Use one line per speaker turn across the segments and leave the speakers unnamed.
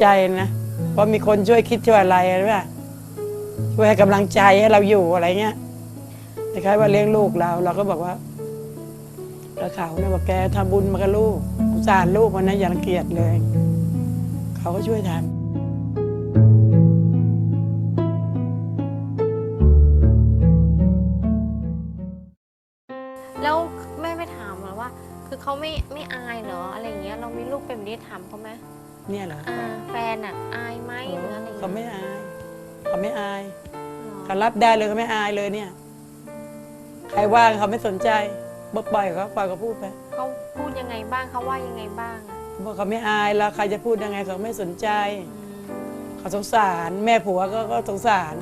ใจนะเพราะมีคนช่วยคิดช่วยอะไรใช่ปะช่วยให้กำลังใจให้เราอยู่อะไรเงี้ยคล้ายๆว่าเลี้ยงลูกเรา เราก็บอกว่าแล้วเขาเนี่ยบอกแกทำบุญมากับลูกสงสารลูกมันนะอย่ารังเกียจเลย เขาก็ช่วยทำ
แล้วแม่ไม่ถามหรอว่า คือเขาไม่ไม่อายเหรออะไรเงี้ย เรามีลูกเป็นแบบนี้ถามเขาไหม
เนี่ยเหรอ
อ่าแฟนอะ อายไหมหรืออะไรอย่าง
เขา
เงี้ย
ไม่อายเขาไม่อาย
หรอ
เขารับได้เลยเขาไม่อายเลยเนี่ย ใครว่างเขาไม่สนใจบอกปล่อยเขาปล่อยเขาพูดไป
เขาพูดยังไงบ้างเขาว่ายังไงบ้างอะ
บอกเขาไม่อายแล้วใครจะพูดยังไงเขาไม่สนใจ
อืม
เขาสงสาร แม่ผัวก็ก็สงสาร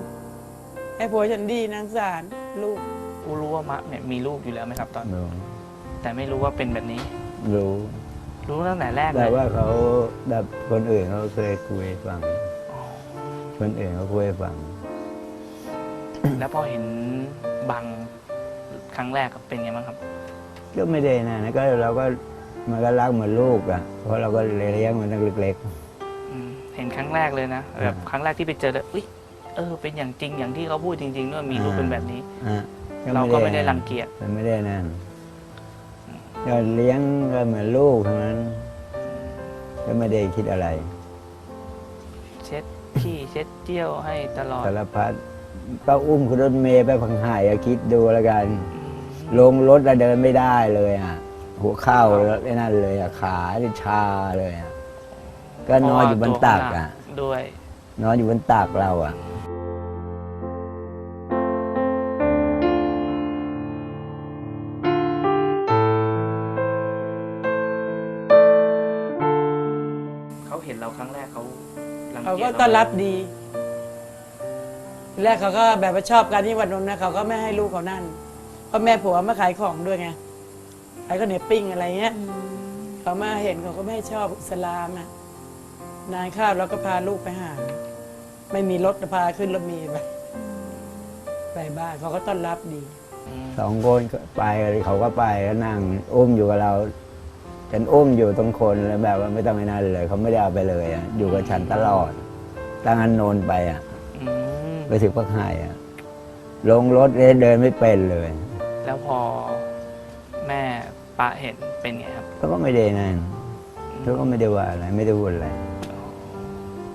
แม่ผัวฉันดีนางสารลูก
กูรู้ว่ามะเนี่ยมีลูกอยู่แล้วไหมครับตอน
รู้
แต่ไม่รู้ว่าเป็นแบบนี้
รู้
รู้ตั้งแต่แรกเล
แต่
ย
ว่าเขาแบบคนอื่นเขาเคยคุยให้ฟัง
อ๋อ
คนอื่นเขาคุยให้ฟัง
แล้วพอเห็นบังครั้งแรกเป็นไงบ้างครับ
ก็ไม่ได้นะนะก็เราก็มันก็รักเหมือนลูกอะ เพราะเราก็เลี้ยงมันตั้งเล็ก
อืมเห็นครั้งแรกเลยนะแบบ
อ่า
ครั้งแรกที่ไปเจอเลยอุ้ยเออ เป็นอย่างจริงอย่างที่เขาพูดจริงๆด้วยมีลูก
อ่า
เป็นแบบนี้
ๆอะ
เราก็ไม่ได้รังเกียจ
มันไม่ได้นั่น ก็เลี้ยงก็เหมือนลูกเท่านั้น ก็ไม่ได้คิดอะไร
เช็ดขี้เช็ดเจี้ยวให้ตลอด
สารพัดก็อุ้มขึ้นรถเมย์ไปพังหายอะคิดดูแล้วกัน
อืม
ลงรถแล้วเดินไม่ได้เลยอะ หัวเข่าแล้วไอ้นั่นเลยอะขาที่ชาเลยอะก็นอนอยู่บนตักอะ
ด้วย
นอนอยู่บนตักเราอะ
เขาเห็นเราครั้งแรกเขารัง
เขา
เกีย
ก็
จ
ต้อนรับดีทีแรกเขาก็แบบว่าชอบการที่วันนั้นนะเขาก็ไม่ให้ลูกเขานั่นเพราะแม่ผัวมาขายของด้วยไงขายข้าวเหนียวปิ้งอะไรเงี้ย
อืม
เขามาเห็นเขาก็ไม่ให้ชอบอิสลามอะ นานข้าวแล้วก็พาลูกไปหา ไม่มีรถก็พาขึ้นรถเมีไปไปบ้านเขาก็ต้อนรับดี
อืม
สองคนก็ไปเขาก็ไปก็นั่งอุ้มอยู่กับเรา ฉันอุ้มอยู่ตรงคนแล้วแบบว่าไม่ต้องไอ้นั่นเลยเขาไม่ได้เอาไปเลยอะอยู่กับฉันตลอดตั้งอันโนนไปอะ
อืม
ไปถึงพักหายอะลงรถเดินไม่เป็นเลย
แล้วพอแม่ปะเห็นเป็นไงครับ
เขาก็ไม่ได้นั่นเขาก็ไม่ได้ว่าอะไรไม่ได้พูดอะไร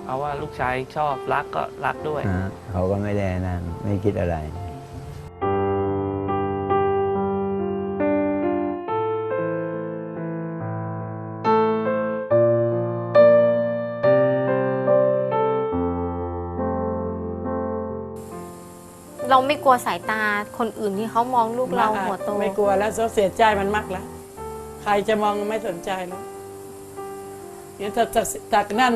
เอาว่าลูกชายชอบรักก็รักด้วย
ฮะเขาก็ไม่ได้นั่นไม่คิดอะไร
เราไม่กลัวสายตาคนอื่นที่เขามองลูกเราหัวโต
ไม่กลัวแล้วเขาเสียใจมันมากแล้วใครจะมองไม่สนใจแล้วเนี่ยจากจากจากนั่น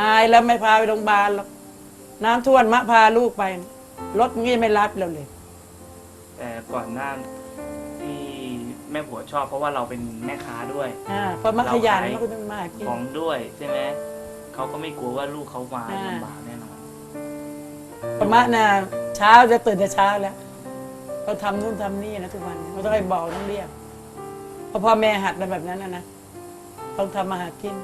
อายแล้วไม่พาไปโรงพยาบาลหรอกน้ำท่วมมะพาลูกไป รถงี้ไม่รับเราเลย
แต่ก่อนหน้าที่แม่ผัวชอบเพราะว่าเราเป็นแม่ค้าด้วย
อ่าเพราะมักขยัน
เราขาย
มันก็ต้องมากิน
ของด้วยใช่ไหมเขาก็ไม่กลัวว่าลูกเขามา
อ่า
ลำบากแน่นอน
ประมาณน่ะ เช้าจะตื่นแต่เช้าแล้วเขาทำนู่นทำนี่นะทุกวันเขาต้องให้บอกต้องเรียกเพราะพ่อแม่หัดมาแบบนั้นนะนะต้องทำมาหากิน